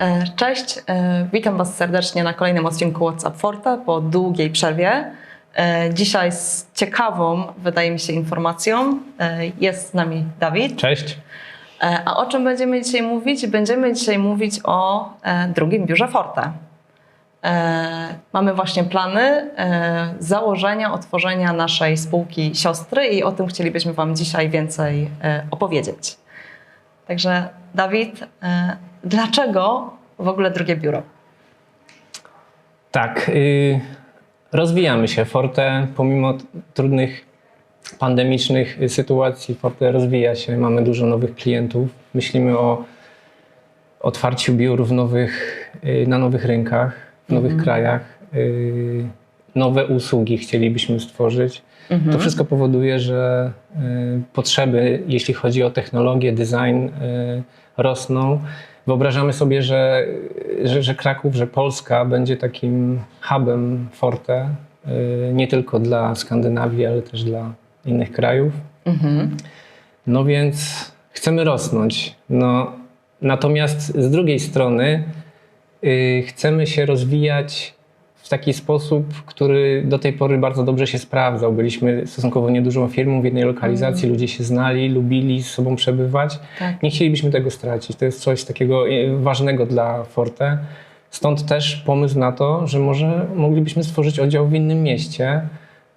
E, Cześć, e, witam Was serdecznie na kolejnym odcinku WhatsApp Forte po długiej przerwie. E, Dzisiaj z ciekawą, wydaje mi się, informacją jest z nami Dawid. Cześć. A o czym będziemy dzisiaj mówić? Będziemy dzisiaj mówić o drugim biurze Forte. Mamy właśnie plany założenia, otworzenia naszej spółki siostry i o tym chcielibyśmy Wam dzisiaj więcej opowiedzieć. Także Dawid, dlaczego w ogóle drugie biuro? Tak, y, rozwijamy się. Forte, pomimo trudnych pandemicznych sytuacji, Forte rozwija się. Mamy dużo nowych klientów. Myślimy o otwarciu biur w nowych, y, na nowych rynkach, w nowych krajach. Y, nowe usługi chcielibyśmy stworzyć. To wszystko powoduje, że y, potrzeby, jeśli chodzi o technologię, design, y, rosną. Wyobrażamy sobie, że, że, że Kraków, że Polska będzie takim hubem Forte, y, nie tylko dla Skandynawii, ale też dla innych krajów. No więc chcemy rosnąć. No, natomiast z drugiej strony y, chcemy się rozwijać w taki sposób, który do tej pory bardzo dobrze się sprawdzał. Byliśmy stosunkowo niedużą firmą w jednej lokalizacji, ludzie się znali, lubili z sobą przebywać. Tak. Nie chcielibyśmy tego stracić. To jest coś takiego y, ważnego dla Forte. Stąd też pomysł na to, że może moglibyśmy stworzyć oddział w innym mieście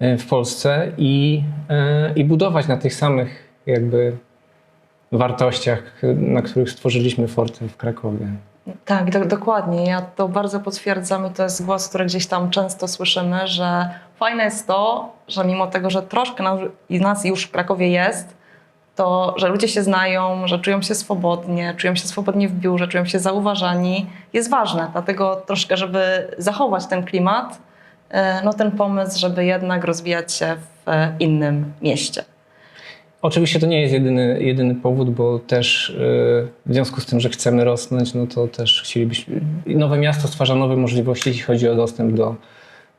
y, w Polsce i, y, i budować na tych samych jakby wartościach, na których stworzyliśmy Forte w Krakowie. Tak, do, dokładnie. Ja to bardzo potwierdzam i to jest głos, który gdzieś tam często słyszymy, że fajne jest to, że mimo tego, że troszkę nas, nas już w Krakowie jest, to, że ludzie się znają, że czują się swobodnie, czują się swobodnie w biurze, czują się zauważani, jest ważne. Dlatego troszkę, żeby zachować ten klimat, e, no ten pomysł, żeby jednak rozwijać się w innym mieście. Oczywiście to nie jest jedyny, jedyny powód, bo też y, w związku z tym, że chcemy rosnąć, no to też chcielibyśmy. Nowe miasto stwarza nowe możliwości, jeśli chodzi o dostęp do,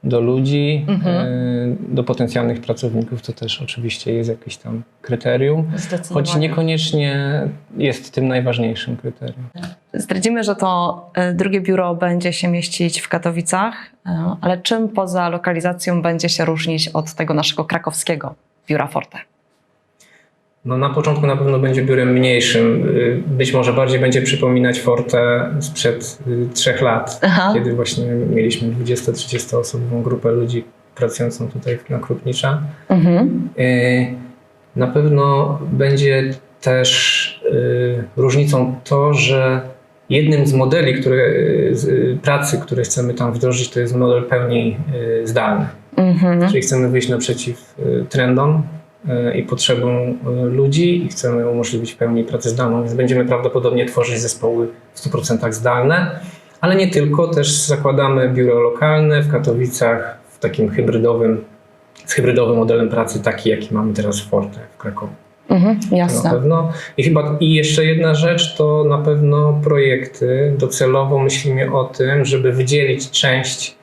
do ludzi, y, do potencjalnych pracowników. To też oczywiście jest jakieś tam kryterium, choć niekoniecznie jest tym najważniejszym kryterium. Zdradzimy, że to e, drugie biuro będzie się mieścić w Katowicach, ale czym poza lokalizacją będzie się różnić od tego naszego krakowskiego biura Forte? No na początku na pewno będzie biurem mniejszym. Y, Być może bardziej będzie przypominać Forte sprzed y, trzech lat, Aha. kiedy właśnie mieliśmy 20-30 osobową grupę ludzi pracującą tutaj na Krupnicza. Mhm. Y, Na pewno będzie też różnicą to, że jednym z modeli które, z, pracy, które chcemy tam wdrożyć, to jest model pełni zdalny. Mhm. Czyli chcemy wyjść naprzeciw trendom i potrzebom y, ludzi i chcemy umożliwić w pełni pracę zdalną, więc będziemy prawdopodobnie tworzyć zespoły w 100% zdalne, ale nie tylko, też zakładamy biuro lokalne w Katowicach w takim hybrydowym, z hybrydowym modelem pracy, taki jaki mamy teraz w Forte w Krakowie. Mhm. Na Jasne. pewno. I chyba i jeszcze jedna rzecz to na pewno projekty. Docelowo myślimy o tym, żeby wydzielić część e,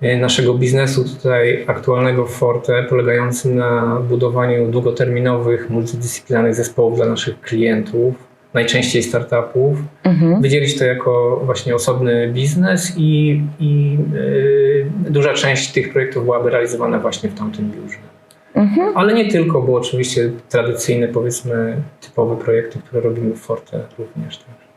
naszego biznesu tutaj aktualnego w Forte, polegającym na budowaniu długoterminowych, multidyscyplinarnych zespołów dla naszych klientów, najczęściej startupów. Mhm. Wydzielić to jako właśnie osobny biznes i, i e, duża część tych projektów byłaby realizowana właśnie w tamtym biurze. Mhm. Ale nie tylko, bo oczywiście tradycyjne, powiedzmy, typowe projekty, które robimy w Forte również. Tak.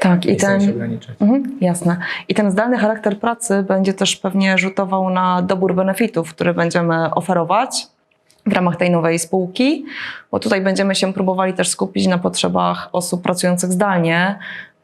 Tak, i ten. ograniczać. Mhm, jasne. I ten zdalny charakter pracy będzie też pewnie rzutował na dobór benefitów, które będziemy oferować w ramach tej nowej spółki, bo tutaj będziemy się próbowali też skupić na potrzebach osób pracujących zdalnie,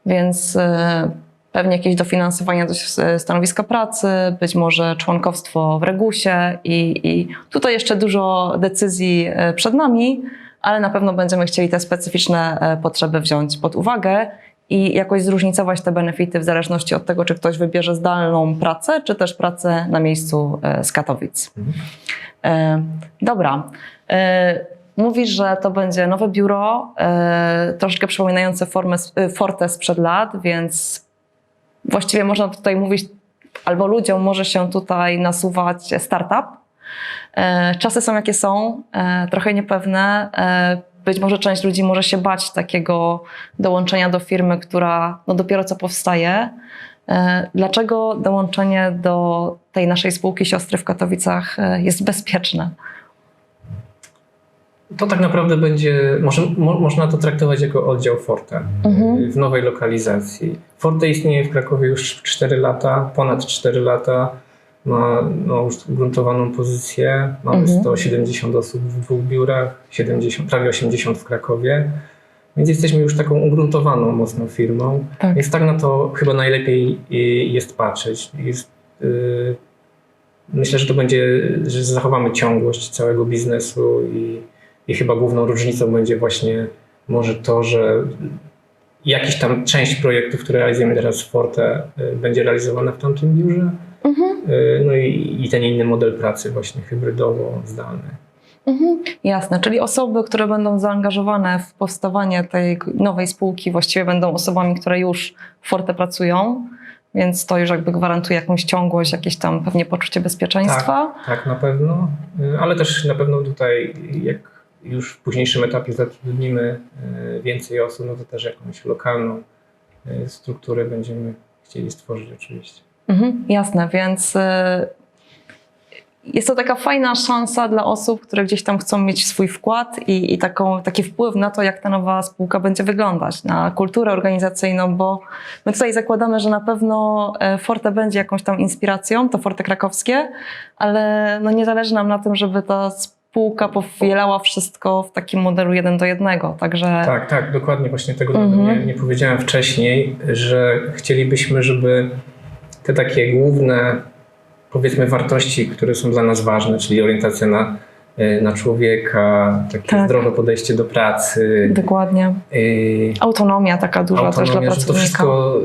więc e, pewnie jakieś dofinansowania do stanowiska pracy, być może członkowstwo w Regusie i, i tutaj jeszcze dużo decyzji e, przed nami, ale na pewno będziemy chcieli te specyficzne e, potrzeby wziąć pod uwagę i jakoś zróżnicować te benefity w zależności od tego, czy ktoś wybierze zdalną pracę, czy też pracę na miejscu e, z Katowic. E, Dobra. E, Mówisz, że to będzie nowe biuro, troszkę przypominające formę, Forte sprzed lat, więc właściwie można tutaj mówić, albo ludziom może się tutaj nasuwać startup. Czasy są jakie są, trochę niepewne. E, być może część ludzi może się bać takiego dołączenia do firmy, która no, dopiero co powstaje. E, Dlaczego dołączenie do tej naszej spółki siostry w Katowicach e, jest bezpieczne? To tak naprawdę będzie, może, mo, można to traktować jako oddział Forte Mhm. y, w nowej lokalizacji. Forte istnieje w Krakowie już 4 lata, ponad 4 lata. Ma no, już ugruntowaną pozycję. Mamy Mhm. 170 osób w dwóch biurach, 70, prawie 80 w Krakowie. Więc jesteśmy już taką ugruntowaną mocno firmą. Tak. Więc tak na to chyba najlepiej y, jest patrzeć. Jest, y, myślę, że to będzie, że zachowamy ciągłość całego biznesu i, i chyba główną różnicą będzie właśnie może to, że jakiś tam część projektów, które realizujemy teraz w Forte, y, będzie realizowana w tamtym biurze. Mhm. Y, No i, i ten inny model pracy właśnie hybrydowo-zdalny. Mhm. Jasne, czyli osoby, które będą zaangażowane w powstawanie tej nowej spółki, właściwie będą osobami, które już w Forte pracują, więc to już jakby gwarantuje jakąś ciągłość, jakieś tam pewnie poczucie bezpieczeństwa. Tak, na pewno, Y, ale też na pewno tutaj, jak już w późniejszym etapie zatrudnimy y, więcej osób, no to też jakąś lokalną strukturę będziemy chcieli stworzyć oczywiście. Mhm, jasne, więc y, jest to taka fajna szansa dla osób, które gdzieś tam chcą mieć swój wkład i, i taką, taki wpływ na to, jak ta nowa spółka będzie wyglądać, na kulturę organizacyjną, bo my tutaj zakładamy, że na pewno e, Forte będzie jakąś tam inspiracją, to Forte krakowskie, ale no nie zależy nam na tym, żeby ta spółka powielała wszystko w takim modelu jeden do jednego, także Tak, tak, dokładnie właśnie tego Mhm. nie, nie powiedziałem wcześniej, że chcielibyśmy, żeby te takie główne, powiedzmy, wartości, które są dla nas ważne, czyli orientacja na, y, na człowieka, takie Tak. zdrowe podejście do pracy, dokładnie. y, Autonomia taka duża też dla autonomia, że to pracownika. wszystko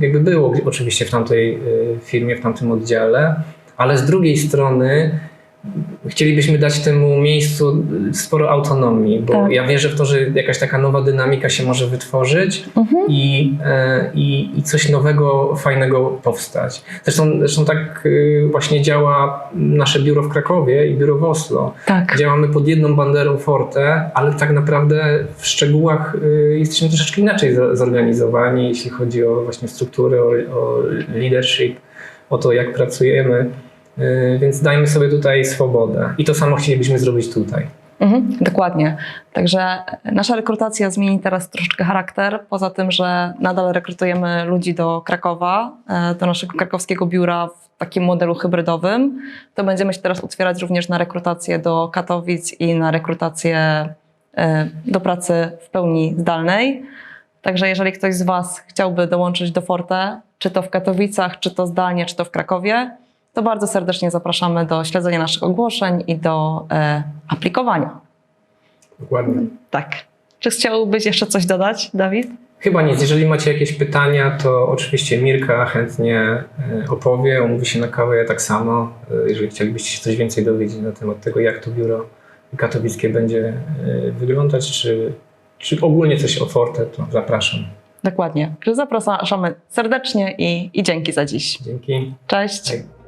y, jakby było oczywiście w tamtej y, firmie, w tamtym oddziale, ale z drugiej strony chcielibyśmy dać temu miejscu sporo autonomii, bo Tak. ja wierzę w to, że jakaś taka nowa dynamika się może wytworzyć Mhm. i, e, i, i coś nowego, fajnego powstać. Zresztą, zresztą tak y, właśnie działa nasze biuro w Krakowie i biuro w Oslo. Tak. Działamy pod jedną banderą Forte, ale tak naprawdę w szczegółach y, jesteśmy troszeczkę inaczej zorganizowani, jeśli chodzi o właśnie strukturę, o, o leadership, o to, jak pracujemy. Y, Więc dajmy sobie tutaj swobodę. I to samo chcielibyśmy zrobić tutaj. Mhm, dokładnie. Także nasza rekrutacja zmieni teraz troszeczkę charakter. Poza tym, że nadal rekrutujemy ludzi do Krakowa, e, do naszego krakowskiego biura w takim modelu hybrydowym, to będziemy się teraz otwierać również na rekrutację do Katowic i na rekrutację e, do pracy w pełni zdalnej. Także jeżeli ktoś z Was chciałby dołączyć do Forte, czy to w Katowicach, czy to zdalnie, czy to w Krakowie, to bardzo serdecznie zapraszamy do śledzenia naszych ogłoszeń i do e, aplikowania. Dokładnie. Tak. Czy chciałbyś jeszcze coś dodać, Dawid? Chyba nic. Jeżeli macie jakieś pytania, to oczywiście Mirka chętnie e, opowie, umówi się na kawę, ja tak samo. E, Jeżeli chcielibyście się coś więcej dowiedzieć na temat tego, jak to biuro katowickie będzie e, wyglądać, czy, czy ogólnie coś o Forte, to zapraszam. Dokładnie. Zapraszamy serdecznie i, i dzięki za dziś. Dzięki. Cześć. Hej.